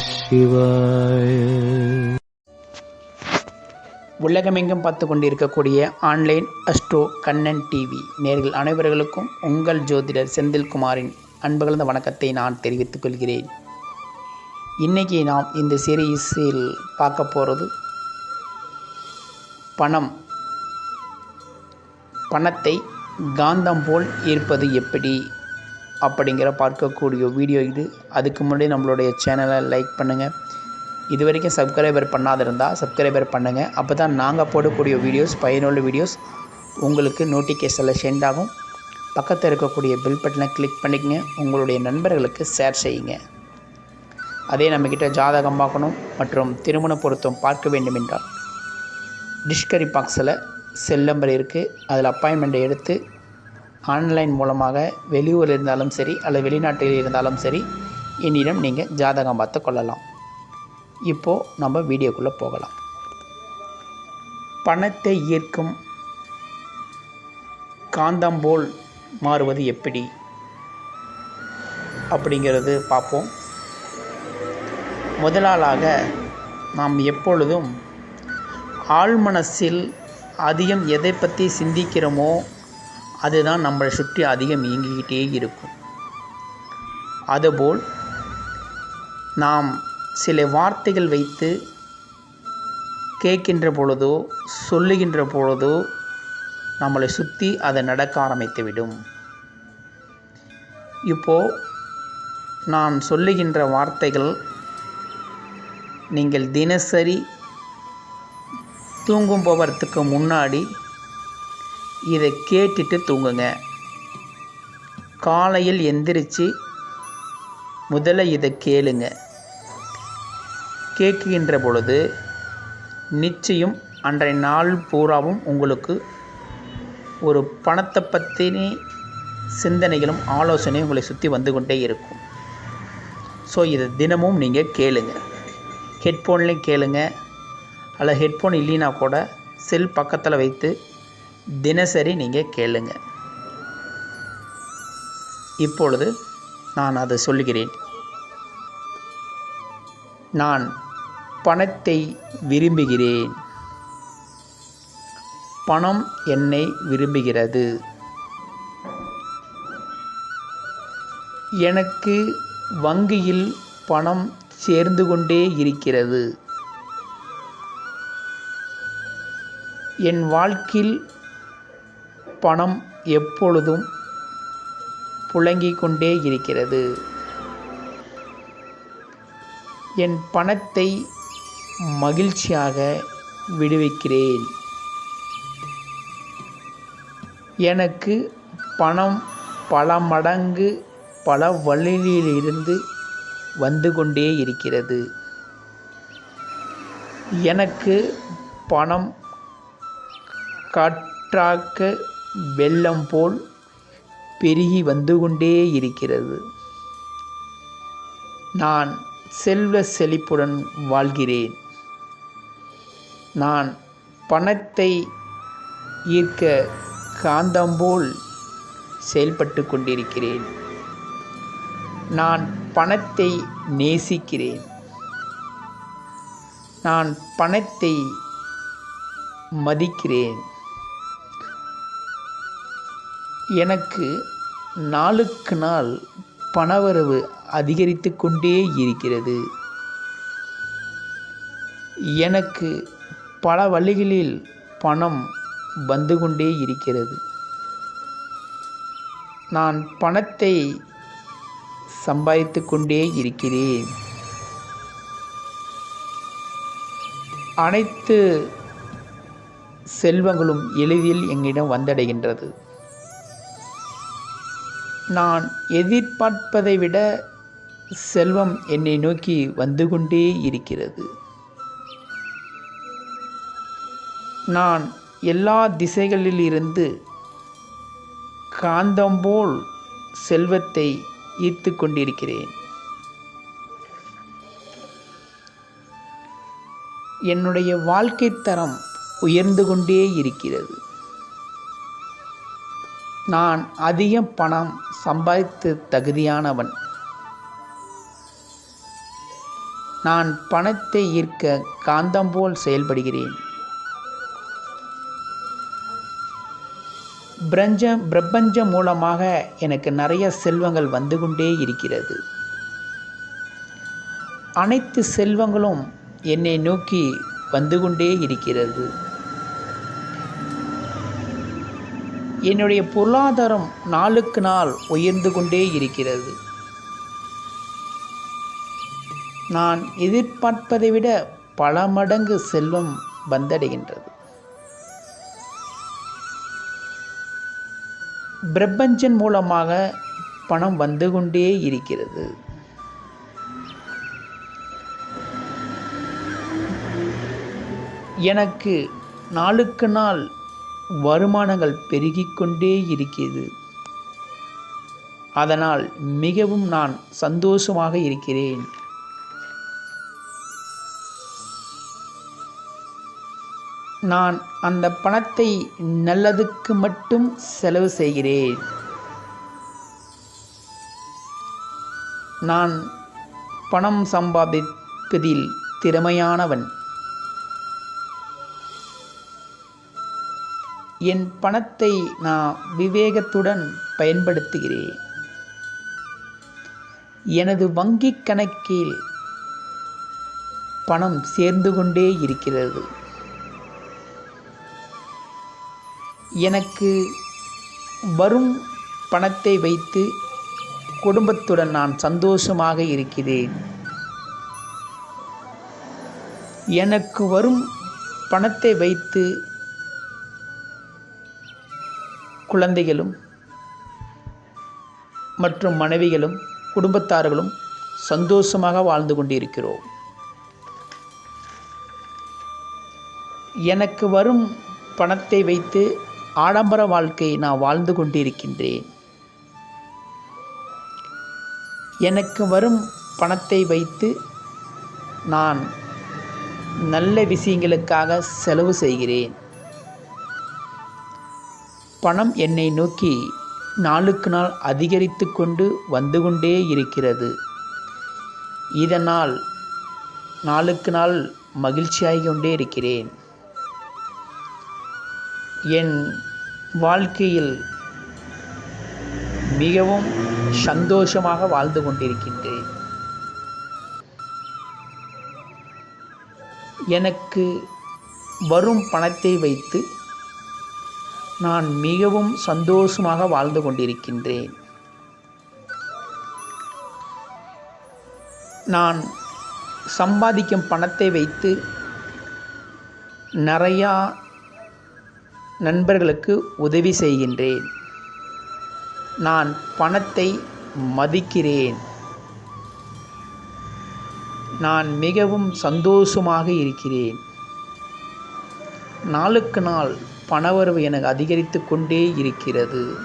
சிவாய உலகமெங்கும் பார்த்து கொண்டிருக்கக்கூடிய ஆன்லைன் அஸ்ட்ரோ கண்ணன் டிவி நேர்கள் அனைவர்களுக்கும் உங்கள் ஜோதிடர் செந்தில்குமாரின் அன்புகலந்த வணக்கத்தை நான் தெரிவித்துக் கொள்கிறேன். இன்றைக்கி நாம் இந்த சீரீஸில் பார்க்க போகிறது பணம். பணத்தை காந்தம் போல் ஈர்ப்பது எப்படி? அப்படிங்கிற பார்க்கக்கூடிய வீடியோ இது. அதுக்கு முன்னாடி நம்மளுடைய சேனலை லைக் பண்ணுங்கள் இது வரைக்கும் சப்ஸ்கிரைபர் பண்ணாத இருந்தால் சப்ஸ்கிரைபர் பண்ணுங்கள் அப்போ தான் நாங்கள் போடக்கூடிய வீடியோஸ் பயனுள்ள வீடியோஸ் உங்களுக்கு நோட்டிஃபிகேஷனில் சென்ட் ஆகும். பக்கத்தில் இருக்கக்கூடிய பில் பட்டனை கிளிக் பண்ணிக்கங்க. உங்களுடைய நண்பர்களுக்கு ஷேர் செய்யுங்க. அதே நம்மக்கிட்ட ஜாதகம் பார்க்கணும் மற்றும் திருமண பொருத்தம் பார்க்க வேண்டும் என்றால் டிஸ்கரி பாக்ஸில் செல் நம்பர் இருக்குது அதில் அப்பாயின்மெண்ட்டை எடுத்து ஆன்லைன் மூலமாக வெளியூரில் இருந்தாலும் சரி அல்லது வெளிநாட்டில் இருந்தாலும் சரி என்னிடம் நீங்கள் ஜாதகம் பார்த்து கொள்ளலாம். இப்போது நம்ம வீடியோக்குள்ளே போகலாம். பணத்தை ஈர்க்கும் காந்தம் போல் மாறுவது எப்படி? அப்படிங்கிறது பார்ப்போம். முதலாளாக நாம் எப்பொழுதும் ஆழ்மனசில் அதிகம் எதை பற்றி சிந்திக்கிறோமோ அதுதான் நம்மளை சுற்றி அதிகம் இயங்கிக்கிட்டே இருக்கும். அதுபோல் நாம் சில வார்த்தைகள் வைத்து கேட்கின்ற பொழுதோ சொல்லுகின்ற பொழுதோ நம்மளை சுற்றி அதை நடக்க ஆரம்பித்துவிடும். இப்போது நான் சொல்லுகின்ற வார்த்தைகள் நீங்கள் தினசரி தூங்கும் போவதுக்கு முன்னாடி இதை கேட்டுட்டு தூங்குங்க. காலையில் எந்திரிச்சு முதல்ல இதை கேளுங்க. கேட்கின்ற பொழுது நிச்சயம் அன்றைய நாள் பூராவும் உங்களுக்கு ஒரு பணத்தை பற்றின சிந்தனைகளும் ஆலோசனையும் உங்களை சுற்றி வந்து கொண்டே இருக்கும். ஸோ இதை தினமும் நீங்கள் கேளுங்க. ஹெட்ஃபோன்லேயும் கேளுங்க. அல்ல ஹெட்ஃபோன் இல்லைனா கூட செல் பக்கத்தில் வைத்து தினசரி நீங்கள் கேளுங்க. இப்பொழுது நான் அதை சொல்கிறேன் நான் பணத்தை விரும்புகிறேன். பணம் என்னை விரும்புகிறது. எனக்கு வங்கியில் பணம் சேர்ந்து கொண்டே இருக்கிறது. என் வாழ்க்கையில் பணம் எப்பொழுதும் புழங்கிக் கொண்டே இருக்கிறது. என் பணத்தை மகிழ்ச்சியாக விடுவிக்கிறேன். எனக்கு பணம் பல மடங்கு பல வழியிலிருந்து வந்து கொண்டே இருக்கிறது. எனக்கு பணம் காற்றாக்க வெள்ளம் போல் பெருகி வந்து கொண்டே இருக்கிறது. நான் செல்வ செழிப்புடன் வாழ்கிறேன். நான் பணத்தை ஈர்க்க காந்தம்போல் செயல்பட்டு கொண்டிருக்கிறேன். நான் பணத்தை நேசிக்கிறேன். நான் பணத்தை மதிக்கிறேன். எனக்கு நாளுக்கு நாள் பணவரவு அதிகரித்து கொண்டே இருக்கிறது. எனக்கு பல வழிகளில் பணம் வந்து கொண்டே இருக்கிறது. நான் பணத்தை சம்பாதித்து கொண்டே இருக்கிறேன். அனைத்து செல்வங்களும் எளிதில் எங்களிடம் வந்தடைகின்றது. நான் எதிர்பார்ப்பதை விட செல்வம் என்னை நோக்கி வந்து கொண்டே இருக்கிறது. நான் எல்லா திசைகளிலிருந்து காந்தம் போல் செல்வத்தை ஈர்த்து கொண்டிருக்கிறேன். என்னுடைய வாழ்க்கை தரம் உயர்ந்து கொண்டே இருக்கிறது. நான் அதிக பணம் சம்பாதித்து தகுதியானவன். நான் பணத்தை ஈர்க்க காந்தம் போல் செயல்படுகிறேன். பிரஞ்சம் பிரபஞ்சம் மூலமாக எனக்கு நிறைய செல்வங்கள் வந்து கொண்டே இருக்கிறது. அனைத்து செல்வங்களும் என்னை நோக்கி வந்து கொண்டே இருக்கிறது. என்னுடைய பொருளாதாரம் நாளுக்கு நாள் உயர்ந்து கொண்டே இருக்கிறது. நான் எதிர்பார்ப்பதை விட பல மடங்கு செல்வம் வந்தடைகின்றது. பிரபஞ்சன் மூலமாக பணம் வந்து கொண்டே இருக்கிறது. எனக்கு நாளுக்கு நாள் வருமானங்கள் பெருகிக்கொண்டே இருக்கிறது. அதனால் மிகவும் நான் சந்தோஷமாக இருக்கிறேன். நான் அந்த பணத்தை நல்லதுக்கு மட்டும் செலவு செய்கிறேன். நான் பணம் சம்பாதிப்பதில் திறமையானவன். என் பணத்தை நான் விவேகத்துடன் பயன்படுத்துகிறேன். எனது வங்கிக் கணக்கில் பணம் சேர்ந்து கொண்டே இருக்கிறது. எனக்கு வரும் பணத்தை வைத்து குடும்பத்துடன் நான் சந்தோஷமாக இருக்கிறேன். எனக்கு வரும் பணத்தை வைத்து குழந்தைகளும் மற்றும் மனைவிகளும் குடும்பத்தார்களும் சந்தோஷமாக வாழ்ந்து கொண்டிருக்கிறோம். எனக்கு வரும் பணத்தை வைத்து ஆடம்பர வாழ்க்கை நான் வாழ்ந்து கொண்டிருக்கின்றேன். எனக்கு வரும் பணத்தை வைத்து நான் நல்ல விஷயங்களுக்காக செலவு செய்கிறேன். பணம் என்னை நோக்கி நாளுக்கு நாள் அதிகரித்து கொண்டு வந்து கொண்டே இருக்கிறது. இதனால் நாளுக்கு நாள் மகிழ்ச்சியாகி கொண்டே இருக்கிறேன். என் வாழ்க்கையில் மிகவும் சந்தோஷமாக வாழ்ந்து கொண்டிருக்கின்றேன். எனக்கு வரும் பணத்தை வைத்து நான் மிகவும் சந்தோஷமாக வாழ்ந்து கொண்டிருக்கின்றேன். நான் சம்பாதிக்கும் பணத்தை வைத்து நிறையா நண்பர்களுக்கு உதவி செய்கின்றேன். நான் பணத்தை மதிக்கிறேன். நான் மிகவும் சந்தோஷமாக இருக்கிறேன். நாளுக்கு நாள் பணவரவு எனக்கு அதிகரித்து கொண்டே இருக்கிறது.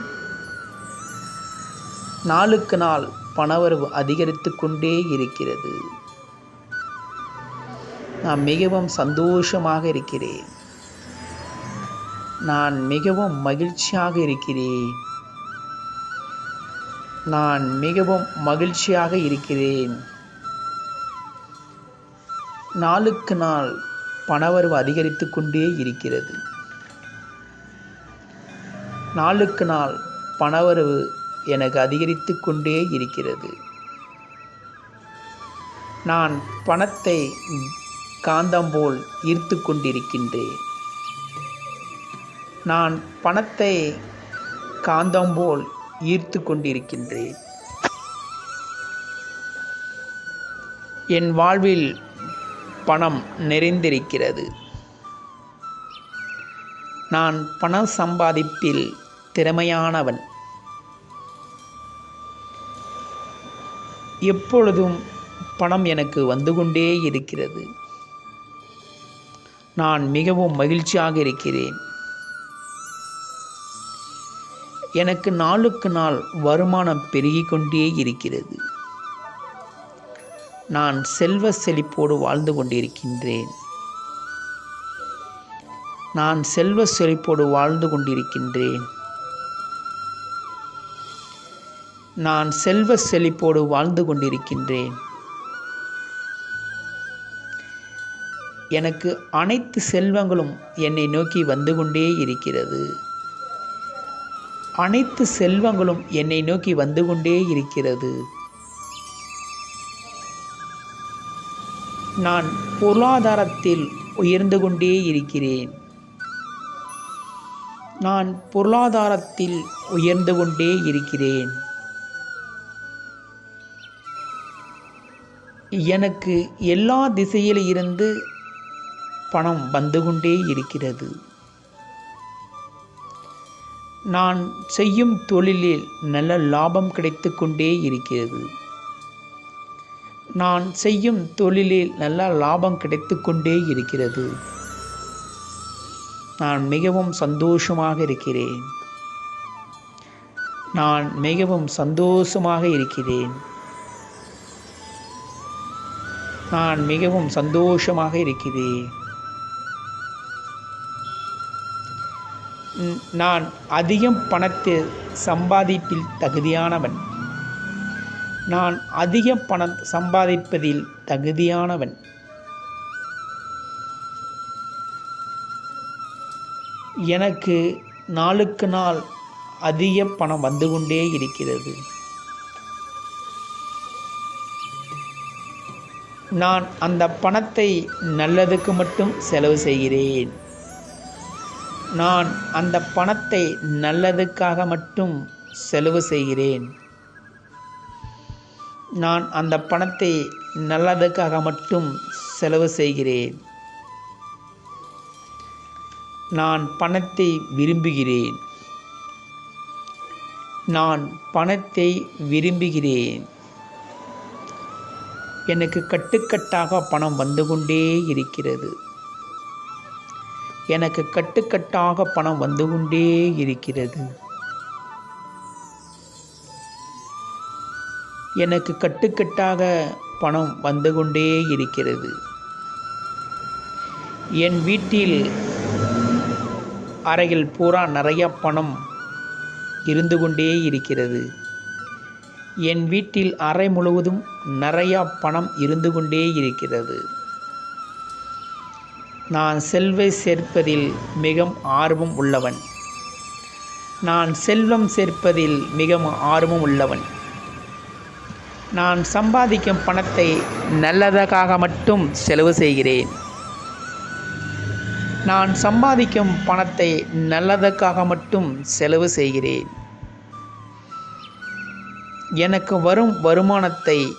நாளுக்கு நாள் பணவரவு அதிகரித்து கொண்டே இருக்கிறது. நான் மிகவும் சந்தோஷமாக இருக்கிறேன். நான் மிகவும் மகிழ்ச்சியாக இருக்கிறேன். நான் மிகவும் மகிழ்ச்சியாக இருக்கிறேன். நாளுக்கு நாள் பணவரவு அதிகரித்து கொண்டே இருக்கிறது. நாளுக்கு நாள் பணவரவு எனக்கு அதிகரித்து கொண்டே இருக்கிறது. நான் பணத்தை காந்தம் போல் ஈர்த்து கொண்டிருக்கின்றேன். நான் பணத்தை காந்தம் போல் ஈர்த்து கொண்டிருக்கின்றேன். என் வாழ்வில் பணம் நிறைந்திருக்கிறது. நான் பணம் சம்பாதிப்பில் திறமையானவன். எப்பொழுதும் பணம் எனக்கு வந்து கொண்டே இருக்கிறது. நான் மிகவும் மகிழ்ச்சியாக இருக்கிறேன். எனக்கு நாளுக்கு நாள் வருமானம் பெருகிக் கொண்டே இருக்கிறது. நான் செல்வ செழிப்போடு வாழ்ந்து கொண்டிருக்கின்றேன். நான் செல்வ செழிப்போடு வாழ்ந்து கொண்டிருக்கின்றேன். நான் செல்வ செழிப்போடு வாழ்ந்து கொண்டிருக்கின்றேன். எனக்கு அனைத்து செல்வங்களும் என்னை நோக்கி வந்து கொண்டே இருக்கிறது. அனைத்து செல்வங்களும் என்னை நோக்கி வந்து கொண்டே இருக்கிறது. நான் பொருளாதாரத்தில் உயர்ந்து கொண்டே இருக்கிறேன். நான் பொருளாதாரத்தில் உயர்ந்து கொண்டே இருக்கிறேன். எனக்கு எல்லா திசையில் இருந்து பணம் வந்து கொண்டே இருக்கிறது. நான் செய்யும் தொழிலில் நல்ல லாபம் கிடைத்து கொண்டே இருக்கிறது. நான் செய்யும் தொழிலில் நல்ல லாபம் கிடைத்து கொண்டே இருக்கிறது. நான் மிகவும் சந்தோஷமாக இருக்கிறேன். நான் மிகவும் சந்தோஷமாக இருக்கிறேன். நான் மிகவும் சந்தோஷமாக இருக்கிறேன். நான் அதிகம் பணத்தை சம்பாதிப்பில் தகுதியானவன். நான் அதிக பணம் சம்பாதிப்பதில் தகுதியானவன். எனக்கு நாளுக்கு நாள் அதிக பணம் வந்து கொண்டே இருக்கிறது. நான் அந்த பணத்தை நல்லதுக்கு மட்டும் செலவு செய்கிறேன். நான் அந்த பணத்தை நல்லதுக்காக மட்டும் செலவு செய்கிறேன். நான் அந்த பணத்தை நல்லதுக்காக மட்டும் செலவு செய்கிறேன். நான் பணத்தை விரும்புகிறேன். நான் பணத்தை விரும்புகிறேன். எனக்கு கட்டுக்கட்டாக பணம் வந்து கொண்டே இருக்கிறது. எனக்கு கட்டுக்கட்டாக பணம் வந்து கொண்டே இருக்கிறது. எனக்கு கட்டுக்கட்டாக பணம் வந்து கொண்டே இருக்கிறது. என் வீட்டில் அறையில் பூரா நிறைய பணம் இருந்து கொண்டே இருக்கிறது. என் வீட்டில் அறை முழுவதும் நிறையா பணம் இருந்து கொண்டே இருக்கிறது. நான் செல்வை சேர்ப்பதில் மிகவும் ஆர்வம் உள்ளவன். நான் செல்வம் சேர்ப்பதில் மிகவும் ஆர்வம் உள்ளவன். நான் சம்பாதிக்கும் பணத்தை நல்லதற்காக மட்டும் செலவு செய்கிறேன். நான் சம்பாதிக்கும் பணத்தை நல்லதற்காக மட்டும் செலவு செய்கிறேன். எனக்கு வரும் வருமானத்தை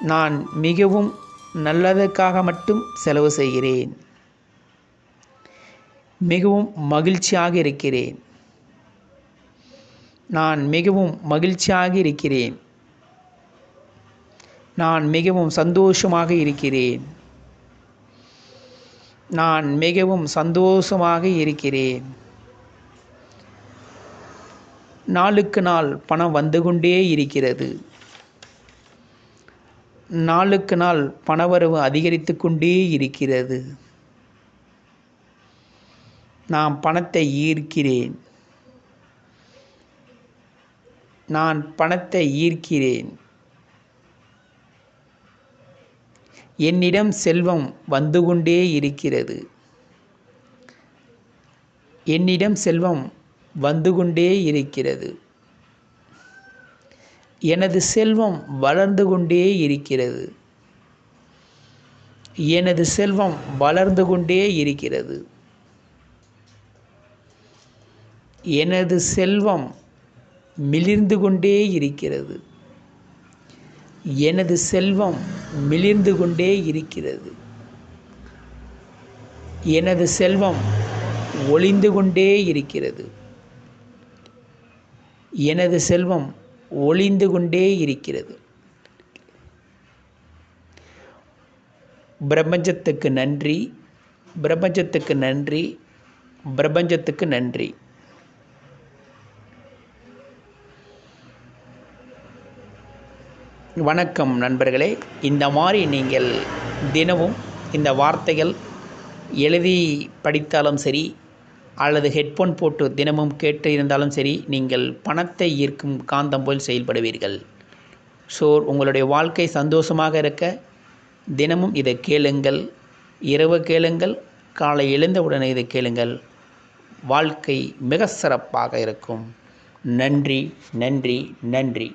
நான் மிகவும் நல்லதற்காக மட்டும் செலவு செய்கிறேன். மிகவும் மகிழ்ச்சியாக இருக்கிறேன். நான் மிகவும் மகிழ்ச்சியாக இருக்கிறேன். நான் மிகவும் சந்தோஷமாக இருக்கிறேன். நான் மிகவும் சந்தோஷமாக இருக்கிறேன். நாளுக்கு நாள் பணம் வந்து கொண்டே இருக்கிறது. நாளுக்கு நாள் பணவரவு அதிகரித்து கொண்டே இருக்கிறது. நான் பணத்தை ஈர்க்கிறேன். நான் பணத்தை ஈர்க்கிறேன். என்னிடம் செல்வம் வந்து கொண்டே இருக்கிறது. என்னிடம் செல்வம் வந்து கொண்டே இருக்கிறது. எனது செல்வம் வளர்ந்து கொண்டே இருக்கிறது. எனது செல்வம் வளர்ந்து கொண்டே இருக்கிறது. எனது செல்வம் மிளிர்ந்து கொண்டே இருக்கிறது. எனது செல்வம் மிளிர்ந்து கொண்டே இருக்கிறது. எனது செல்வம் ஒளிந்து கொண்டே இருக்கிறது. எனது செல்வம் ஒளிந்து கொண்டே இருக்கிறது. பிரபஞ்சத்துக்கு நன்றி. பிரபஞ்சத்துக்கு நன்றி. பிரபஞ்சத்துக்கு நன்றி. வணக்கம் நண்பர்களே. இந்த மாதிரி நீங்கள் தினமும் இந்த வார்த்தைகள் எழுதி படித்தாலும் சரி அல்லது ஹெட்ஃபோன் போட்டு தினமும் கேட்டு இருந்தாலும் சரி நீங்கள் பணத்தை ஈர்க்கும் காந்தம் போல் செயல்படுவீர்கள். ஸோ உங்களுடைய வாழ்க்கை சந்தோஷமாக இருக்க தினமும் இதை கேளுங்கள். இரவு கேளுங்கள் காலை எழுந்தவுடனே இதை கேளுங்கள். வாழ்க்கை மிக சிறப்பாக இருக்கும். நன்றி நன்றி நன்றி.